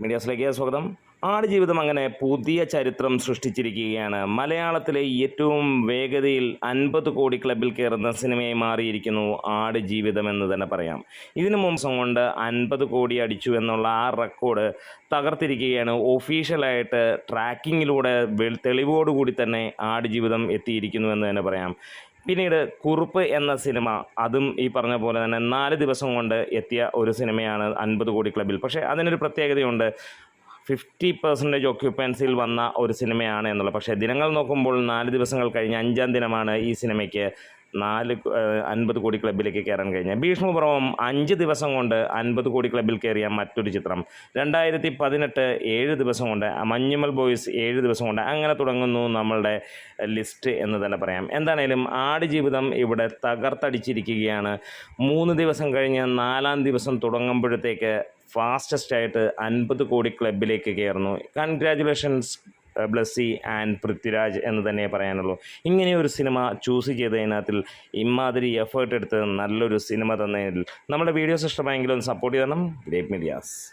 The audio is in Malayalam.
മീഡിയാസിലേക്ക് സ്വാഗതം. ആടുജീവിതം അങ്ങനെ പുതിയ ചരിത്രം സൃഷ്ടിച്ചിരിക്കുകയാണ്. മലയാളത്തിലെ ഏറ്റവും വേഗതയിൽ അൻപത് കോടി ക്ലബിൽ കയറുന്ന സിനിമയായി മാറിയിരിക്കുന്നു ആടുജീവിതം എന്ന് തന്നെ പറയാം. ഇതിനു മുമ്പ് കൊണ്ട് അൻപത് കോടി അടിച്ചു എന്നുള്ള ആ റെക്കോർഡ് തകർത്തിരിക്കുകയാണ്. ഒഫീഷ്യലായിട്ട് ട്രാക്കിങ്ങിലൂടെ തെളിവോടുകൂടി തന്നെ ആടുജീവിതം എത്തിയിരിക്കുന്നു എന്ന് തന്നെ പറയാം. പിന്നീട് കുറുപ്പ് എന്ന സിനിമ അതും ഈ പറഞ്ഞ പോലെ തന്നെ നാല് ദിവസം കൊണ്ട് എത്തിയ ഒരു സിനിമയാണ് അൻപത് കോടി ക്ലബിൽ. പക്ഷേ അതിനൊരു പ്രത്യേകതയുണ്ട്. ഫിഫ്റ്റി പെർസെന്റേജ് ഓക്യുപ്പൻസിയിൽ വന്ന ഒരു സിനിമയാണ് എന്നുള്ളത് പക്ഷേ ദിനങ്ങൾ നോക്കുമ്പോൾ നാല് ദിവസങ്ങൾ കഴിഞ്ഞ് അഞ്ചാം ദിനമാണ് ഈ സിനിമയ്ക്ക് നാല് അൻപത് കോടി ക്ലബിലേക്ക് കയറാൻ കഴിഞ്ഞ. ഭീഷ്മപർവം അഞ്ച് ദിവസം കൊണ്ട് അൻപത് കോടി ക്ലബിൽ കയറിയ മറ്റൊരു ചിത്രം. രണ്ടായിരത്തി പതിനെട്ട് ഏഴ് ദിവസം കൊണ്ട് മഞ്ഞുമൽ ബോയ്സ് ഏഴ് ദിവസം കൊണ്ട് അങ്ങനെ തുടങ്ങുന്നു നമ്മളുടെ ലിസ്റ്റ് എന്ന് തന്നെ പറയാം. എന്താണേലും ആടുജീവിതം ഇവിടെ തകർത്തടിച്ചിരിക്കുകയാണ്. മൂന്ന് ദിവസം കഴിഞ്ഞ് നാലാം ദിവസം തുടങ്ങുമ്പോഴത്തേക്ക് ഫാസ്റ്റസ്റ്റ് ആയിട്ട് അൻപത് കോടി ക്ലബിലേക്ക് കയറുന്നു. കൺഗ്രാജുലേഷൻസ് ബ്ലസ്സി ആൻഡ് പൃഥ്വിരാജ് എന്ന് തന്നെ പറയാനുള്ളൂ. ഇങ്ങനെ ഒരു സിനിമ ചൂസ് ചെയ്തതിനകത്തിൽ ഇമാതിരി എഫേർട്ട് എടുത്ത് നല്ലൊരു സിനിമ തന്നതിൽ നമ്മുടെ വീഡിയോസ് ഇഷ്ടമായെങ്കിലും സപ്പോർട്ട് ചെയ്യണം ഗ്രേറ്റ് മീഡിയാസ്